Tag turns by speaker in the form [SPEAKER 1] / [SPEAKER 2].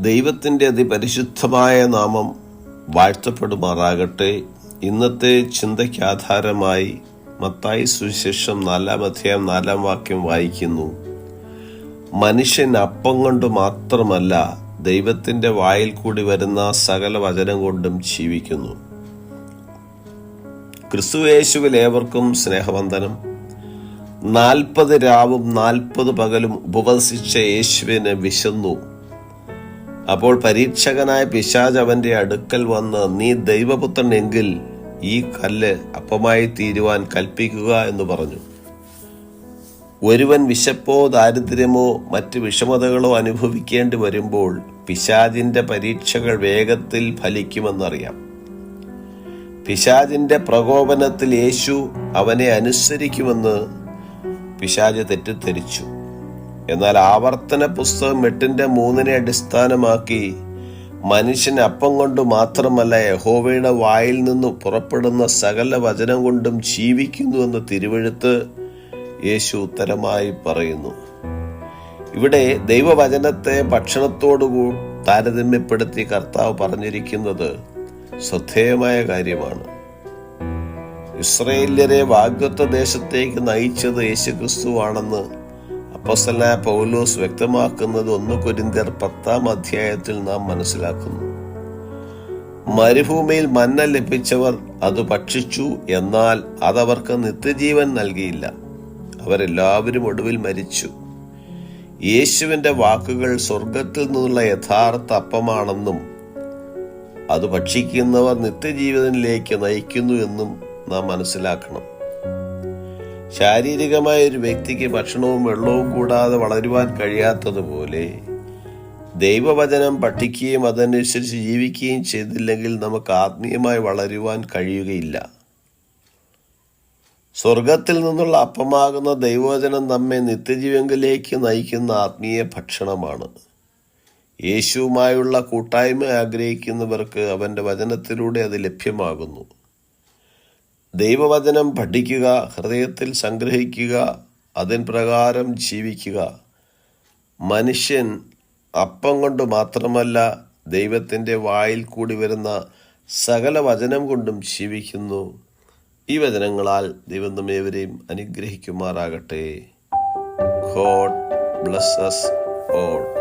[SPEAKER 1] ദൈവത്തിന്റെ അതിപരിശുദ്ധമായ നാമം വാഴ്ത്തപ്പെടുമാറാകട്ടെ. ഇന്നത്തെ ചിന്തയ്ക്ക് ആധാരമായി മത്തായി സുവിശേഷം നാലാം അധ്യായം നാലാം വാക്യം വായിക്കുന്നു. മനുഷ്യൻ അപ്പം കൊണ്ട് മാത്രമല്ല ദൈവത്തിന്റെ വായിൽ കൂടി വരുന്ന സകല വചനം കൊണ്ടും ജീവിക്കുന്നു. ക്രിസ്തുവേശുവിൽ ഏവർക്കും സ്നേഹവന്ദനം. നാൽപ്പത് രാവും നാൽപ്പത് പകലും ഉപവസിച്ച യേശുവിന് വിശന്നു. അപ്പോൾ പരീക്ഷകനായ പിശാജ് അവന്റെ അടുക്കൽ വന്ന് നീ ദൈവപുത്രൻ എങ്കിൽ ഈ കല്ല് അപ്പമായി തീരുവാൻ കൽപ്പിക്കുക എന്ന് പറഞ്ഞു. ഒരുവൻ വിശപ്പോ ദാരിദ്ര്യമോ മറ്റ് വിഷമതകളോ അനുഭവിക്കേണ്ടി വരുമ്പോൾ പിശാജിന്റെ പരീക്ഷകൾ വേഗത്തിൽ ഫലിക്കുമെന്നറിയാം. പിശാജിന്റെ പ്രകോപനത്തിൽ യേശു അവനെ അനുസരിക്കുമെന്ന് പിശാജ് തെറ്റിദ്ധരിച്ചു. എന്നാൽ ആവർത്തന പുസ്തകം എട്ടിന്റെ മൂന്നിനെ അടിസ്ഥാനമാക്കി മനുഷ്യൻ അപ്പം കൊണ്ട് മാത്രമല്ല യഹോവയുടെ വായിൽ നിന്ന് പുറപ്പെടുന്ന സകല വചനം കൊണ്ടും ജീവിക്കുന്നുവെന്ന് തിരുവഴുത്ത് യേശു ഉത്തരമായി പറയുന്നു. ഇവിടെ ദൈവവചനത്തെ ഭക്ഷണത്തോടു താരതമ്യപ്പെടുത്തി കർത്താവ് പറഞ്ഞിരിക്കുന്നത് ശ്രദ്ധേയമായ കാര്യമാണ്. ഇസ്രയേല്യരെ വാഗ്ദത്വ ദേശത്തേക്ക് നയിച്ചത് യേശുക്രിസ്തുവാണെന്ന് അപ്പോസ്തലനായ പൗലോസ് വ്യക്തമാക്കുന്നത് ഒന്ന് കുരിന്തർ പത്താം അധ്യായത്തിൽ നാം മനസ്സിലാക്കുന്നു. മരുഭൂമിയിൽ മന്ന ലഭിച്ചവർ അത് ഭക്ഷിച്ചു എന്നാൽ അതവർക്ക് നിത്യജീവൻ നൽകിയില്ല. അവരെല്ലാവരും ഒടുവിൽ മരിച്ചു. യേശുവിന്റെ വാക്കുകൾ സ്വർഗത്തിൽ നിന്നുള്ള യഥാർത്ഥ അപ്പമാണെന്നും അത് ഭക്ഷിക്കുന്നവർ നിത്യജീവിതത്തിലേക്ക് നയിക്കുന്നു എന്നും നാം മനസ്സിലാക്കണം. ശാരീരികമായ ഒരു വ്യക്തിക്ക് ഭക്ഷണവും വെള്ളവും കൂടാതെ വളരുവാൻ കഴിയാത്തതുപോലെ ദൈവവചനം പഠിക്കുകയും അതനുസരിച്ച് ജീവിക്കുകയും ചെയ്തില്ലെങ്കിൽ നമുക്ക് ആത്മീയമായി വളരുവാൻ കഴിയുകയില്ല. സ്വർഗത്തിൽ നിന്നുള്ള അപ്പമാകുന്ന ദൈവവചനം നമ്മെ നിത്യജീവങ്കിലേക്ക് നയിക്കുന്ന ആത്മീയ ഭക്ഷണമാണ്. യേശുവുമായുള്ള കൂട്ടായ്മ ആഗ്രഹിക്കുന്നവർക്ക് അവന്റെ വചനത്തിലൂടെ അത് ലഭ്യമാകുന്നു. ദൈവവചനം പഠിക്കുക ഹൃദയത്തിൽ സംഗ്രഹിക്കുക അതിൻ പ്രകാരം ജീവിക്കുക. മനുഷ്യൻ അപ്പം കൊണ്ട് മാത്രമല്ല ദൈവത്തിന്റെ വായിൽ കൂടി വരുന്ന സകല വചനം കൊണ്ടും ജീവിക്കുന്നു. ഈ വചനങ്ങളാൽ ദൈവം നമ്മേവരെയും അനുഗ്രഹിക്കുമാറാകട്ടെ. God blesses all.